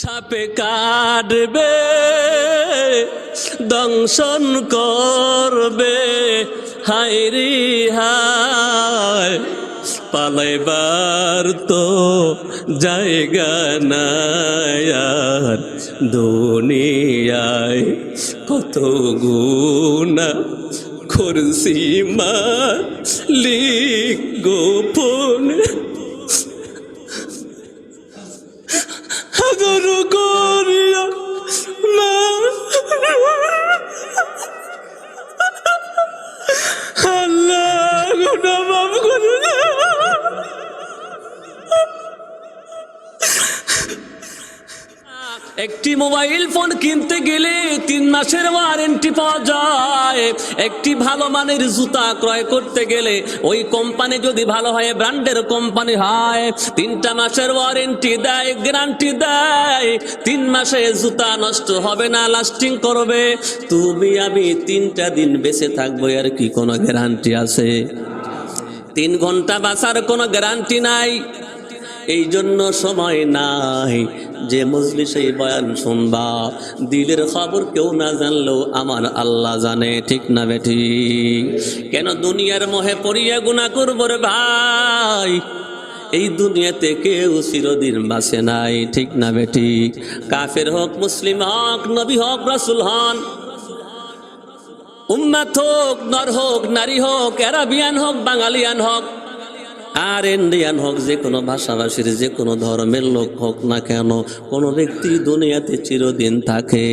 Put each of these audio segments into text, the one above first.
সাপে কাটবে, দংশন করবে। হাইরি হায়, পালাইবার তো জায়গা নাই আর দুনিয়ায় কত গুণা করছি মা গোপন একটি মোবাইল ফোন কিনতে গেলে তিন মাসের ওয়ারেন্টি পাওয়া যায়। একটি ভালো মানের জুতা ক্রয় করতে গেলে ওই কোম্পানি যদি ভালো হয়, ব্র্যান্ডের কোম্পানি হয়, তিনটা মাসের ওয়ারেন্টি দেয় গ্যারান্টি দেয়। তিন মাসে জুতা নষ্ট হবে না লাস্টিং করবে। তুমি, আমি তিনটা দিন বেঁচে থাকব আর কি কোনো গ্যারান্টি আছে? তিন ঘণ্টা বাঁচার কোনো গ্যারান্টি নাই। এই জন্য সময় নাই যে মজলিসে বয়ান শুনবা। দিলের খবর কেউ না জানলেও আমার আল্লাহ জানে, ঠিক না বেঠি? কেন দুনিয়ার মোহে পড়িয়া গুণা করব রে ভাই? এই দুনিয়াতে কেউ চিরদিন বাঁচে নাই, ঠিক না বেটি কাফের হোক, মুসলিম হক, নবী হোক, রাসুল হন। উম্মাত হোক, নর হোক, নারী হোক অ্যারাবিয়ান হোক, বাঙালিয়ান হোক আর ইন্ডিয়ান হোক, যে কোনো ভাষাভাষীর, যে কোনো ধর্মের লোক হোক না কেন, কোনো ব্যক্তি দুনিয়াতে চিরদিন থাকে।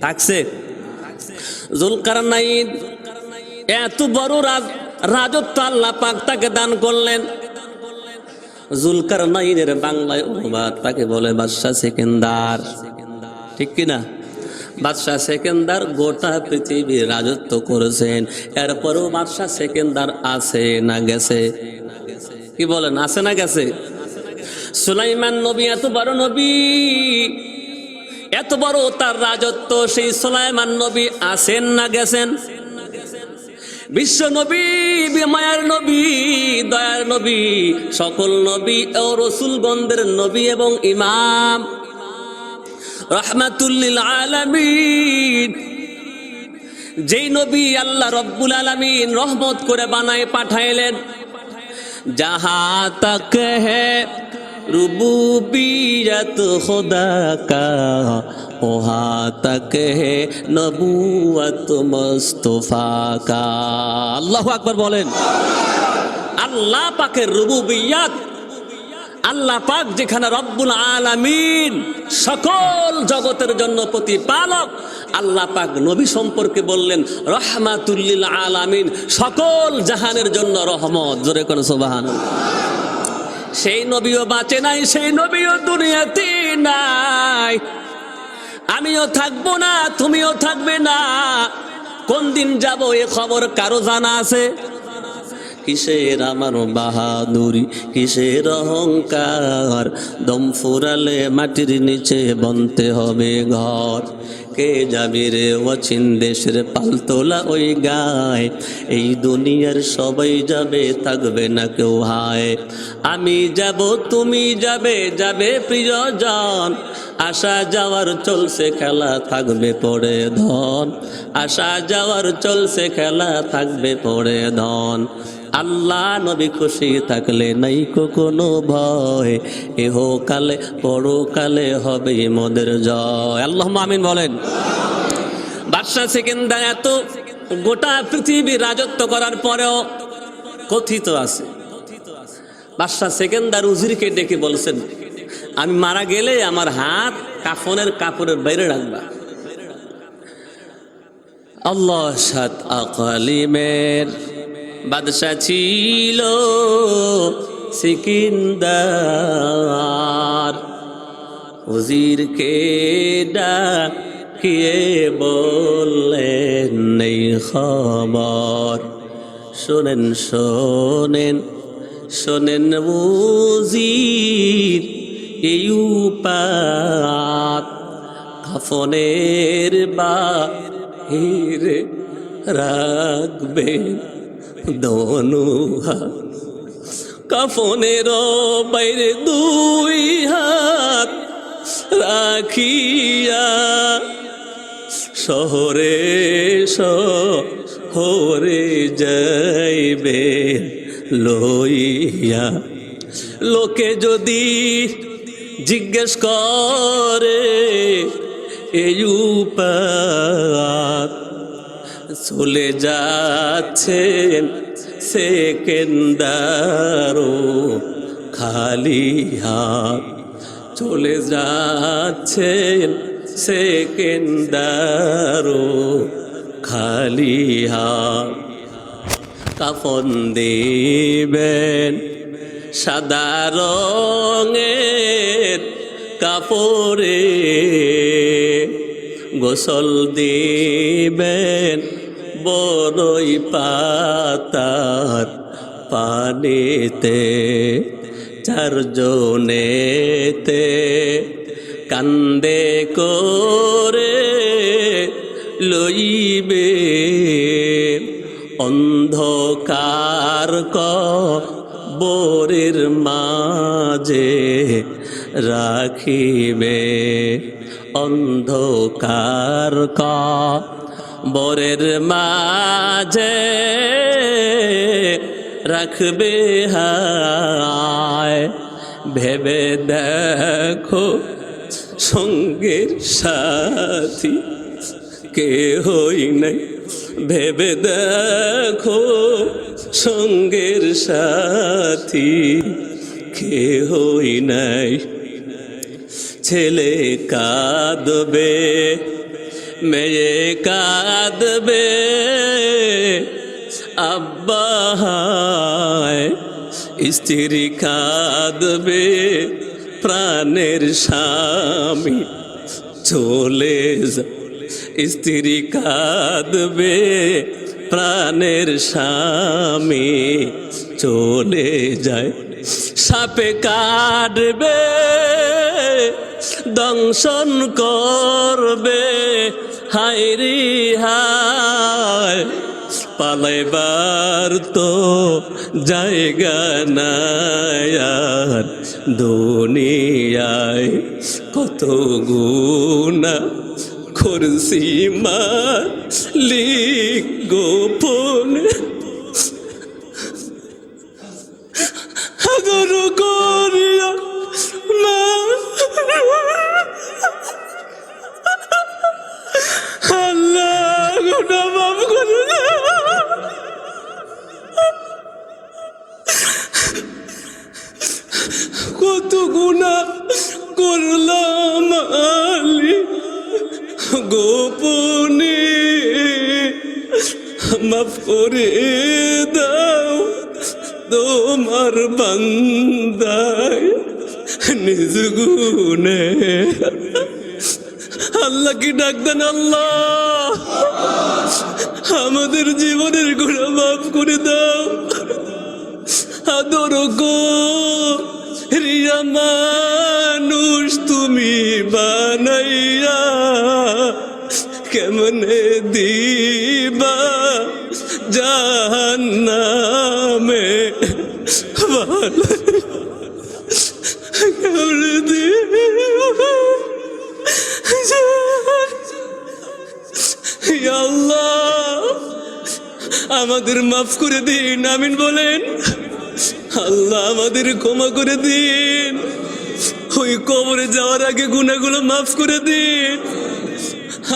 থাকছে। জুলকার নাইদ এত বড় রাজ রাজত্ব আল্লাহ পাক তাকে দান করলেন। জুলকার নাইনের বাংলায় অনুবাদ তাকে বলে বাদশাহ সেকেন্দার। ঠিক কিনা? বাদশাহ সেকেন্দার গোটা পৃথিবীর রাজত্ব করেছেন। এরপরেও বাদশাহ সেকেন্দার আছে না গেছে? কি বলেন, আছে না গেছে? সুলাইমান নবী এত বড় নবী, এত বড় তার রাজত্ব, সেই সুলাইমান নবী আছেন না গেছেন? বিশ্ব নবী, মায়ার নবী, দয়ার নবী, সকল নবী ও রসুলগন্ধের নবী এবং ইমাম। রহমাতুল্লিল আলামিন। যেই নবী আল্লাহ রব্বুল আলামিন রহমত করে বানায়, পাঠাইলেন। যাহা তক হে রুবুবিয়ত খুদা কা ওহা তক হে নবুয়ত মুস্তফা কা আল্লাহু আকবার বলেন, আল্লাহ পাকের রুবুবিয়াত আল্লাহ পাক যেখানে রব্বুল আলামিন সকল জগতের জন্য প্রতিপালক, আল্লাহ পাক নবী সম্পর্কে বললেন, রহমাতুল্লিল আলামিন, সকল জাহানের জন্য রহমত। জোরে কোন সোবাহান সেই নবীও বাঁচে নাই, সেই নবীও দুনিয়াতে নাই। আমিও থাকব না, তুমিও থাকবে না। কোন দিন যাব এ খবর কারও জানা আছে? কিসের আমার বাহাদুরি? কিসের অহংকার? দম ফুরালে মাটির নিচে বনতে হবে ঘর। কে যাবি রে অচিন দেশের পালতোলা ওই গায়? এই দুনিয়ার সবাই যাবে, থাকবে না কেউ হায়। আমি যাব, তুমি যাবে যাবে প্রিয়জন। আসা যাওয়ার চলছে, খেলা থাকবে পড়ে ধন। আসা যাওয়ার চলছে, খেলা থাকবে পড়ে ধন। আল্লাহ নবী খুশি থাকলে নাই কোনো ভয়। এহ কালে পরকালে হবে মোদের জয়। আল্লাহ আমিন বলেন। বাদশাহ সেকেন্দার এত গোটা পৃথিবী রাজত্ব করার পরেও কথিত আছে। বাদশাহ সেকেন্দার উজিরকে ডেকে বলছেন, আমি মারা গেলে আমার হাত কাফনের কাপড়ের বাইরে রাখবা। আল্লাহ সাত আকালিমের বাদশা ছিল সিকিন্দার। উজিরকে ডাকিয়ে বললেন নেই খবর শোনেন শোনেন শোনেন উজির, এই উপাত কাফনের বাহিরে রাখবেন। দনুহা, কাফনের বাইরে দুই হাত রাখিয়া শহরে শহরে যাইবে লইয়া। লোকে যদি জিজ্ঞেস করে, এই উপাত চলে যাচ্ছেন সেকেন্দারো খালি হাত চলে যাচ্ছেন সেকেন্দারো খালি হাত। কাফন দিবেন সাদা রঙের কাপড়ে গোসল দিবেন বড়ই পাতার পানিতে চারজনেতে কান্দে করে লইবে। অন্ধকার ক বোরের মাঝে রাখিবে। অন্ধকার ক বরের মাঝে রাখবে হায়। ভেবে দেখো সঙ্গের সাথী কে হই নাই। ভেবে দেখো সঙ্গের সাথী কে হই নাই। ছেলে কাঁদবে মেয়ে কাঁদবে আব্বা হায় স্ত্রী কাঁদবে প্রাণের স্বামী চলে স্ত্রী কাঁদবে প্রাণের স্বামী চলে যায় সাপে কাটবে, দংশন করবে হাইরি হায় পালাইবার তো জায়গা নাই আর দুনিয়ায় কত গুণা করছি মালিক গোপন। আদর গোটা মাফ কত গুণা করলাম আলি গোপনে মাফ করে দাও তোমার বান্দায় নিজ গুণে আল্লাহ কি ডাক দেন আল্লাহ? আমাদের জীবনের গুণা মাফ করে দাও। আদর গো রিয়া আমাদের মাফ করে দিন, আমিন বলেন। আল্লাহ আমাদের ক্ষমা করে দিন। ওই কবরে যাওয়ার আগে গুনাহগুলো মাফ করে দিন।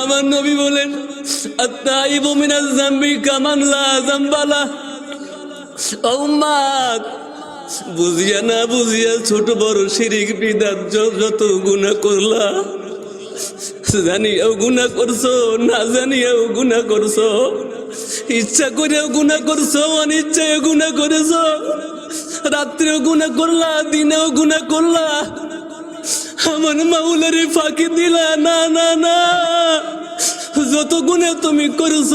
আমার নবী বলেন আত্মাইবু মিনাজ জামবি কামান লা জামবালা। উম্মাত বুঝিয়া না বুঝিয়া ছোট বড় শিরিক বিদাত যত গুনাহ করলা। জানিয়াও গুণা করছ, না জানিয়াও গুণা করছ। ইচ্ছা করেও গুণা করছ অনিচ্ছায় গুণা করেছ। রাত্রেও গুণা করলা, দিনেও গুণা করলা। আমার মাউলারে ফাঁকি দিলা, না না না। যত গুণে তুমি করেছ,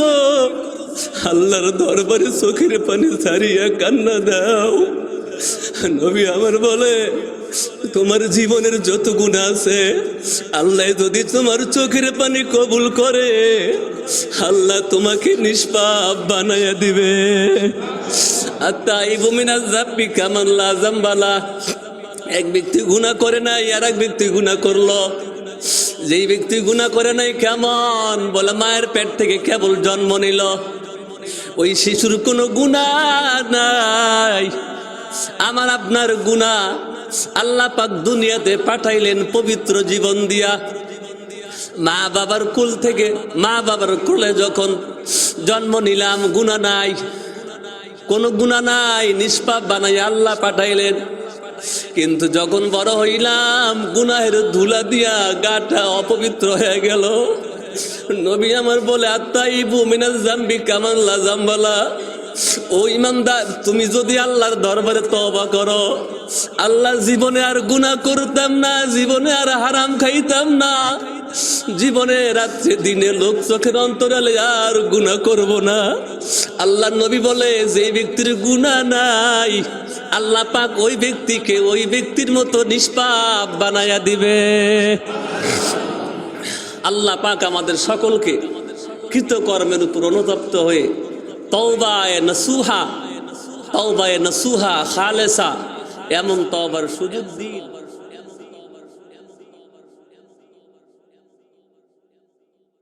আল্লাহর দরবারে চোখের পানি ছাড়িয়া কান্না দাও। নবী আমার বলে তোমার জীবনের যত গুণ আছে, আল্লাহ যদি তোমার চোখের পানি কবুল করে, আল্লাহ তোমাকে নিষ্পাপ বানায়া দিবে। আর তাই বুমিনা জাপি কামান লাজাম্বালা এক ব্যক্তি গুণা করে নাই আর এক ব্যক্তি গুণা করল। যেই ব্যক্তি গুণা করে নাই, কেমন? বলে মায়ের পেট থেকে কেবল জন্ম নিল। ওই শিশুর কোনো গুণা নাই। আমার আপনার গুণা আল্লাহ পাক দুনিয়াতে পাঠাইলেন পবিত্র জীবন দিয়া। মা বাবার কুল থেকে, মা বাবার কুলে যখন জন্ম নিলাম গুণা নাই। কোনো গুণা নাই, নিষ্পাপ বানাই আল্লাহ পাঠাইলেন। কিন্তু যখন বড় হইলাম, গুনাহের ধুলা দিয়া গাটা অপবিত্র হয়ে গেল। নবী আমার বলে আত্মাই বুমিনাল জাম্বি কামাল্লা জাম্বালা। ও ইমানদার, তুমি যদি আল্লাহর দরবারে তবা করো আল্লাহ জীবনে আর গুনাহ করতাম না, জীবনে আর হারাম খাইতাম না। জীবনে রাত্রে, দিনে লোক চোখের অন্তরালে আর গুনাহ করব না। আল্লাহ নবী বলে, যে ব্যক্তির গুনাহ নাই, আল্লাহ পাক ওই ব্যক্তিকে ওই ব্যক্তির মতো নিষ্পাপ বানায়া দিবে। আল্লাহ পাক আমাদের সকলকে কৃতকর্মের উপর অনুতপ্ত হয়ে তওবায় নসুহা তওবায় নসুহা খালেসা এমন তবার সুযোগ দিন।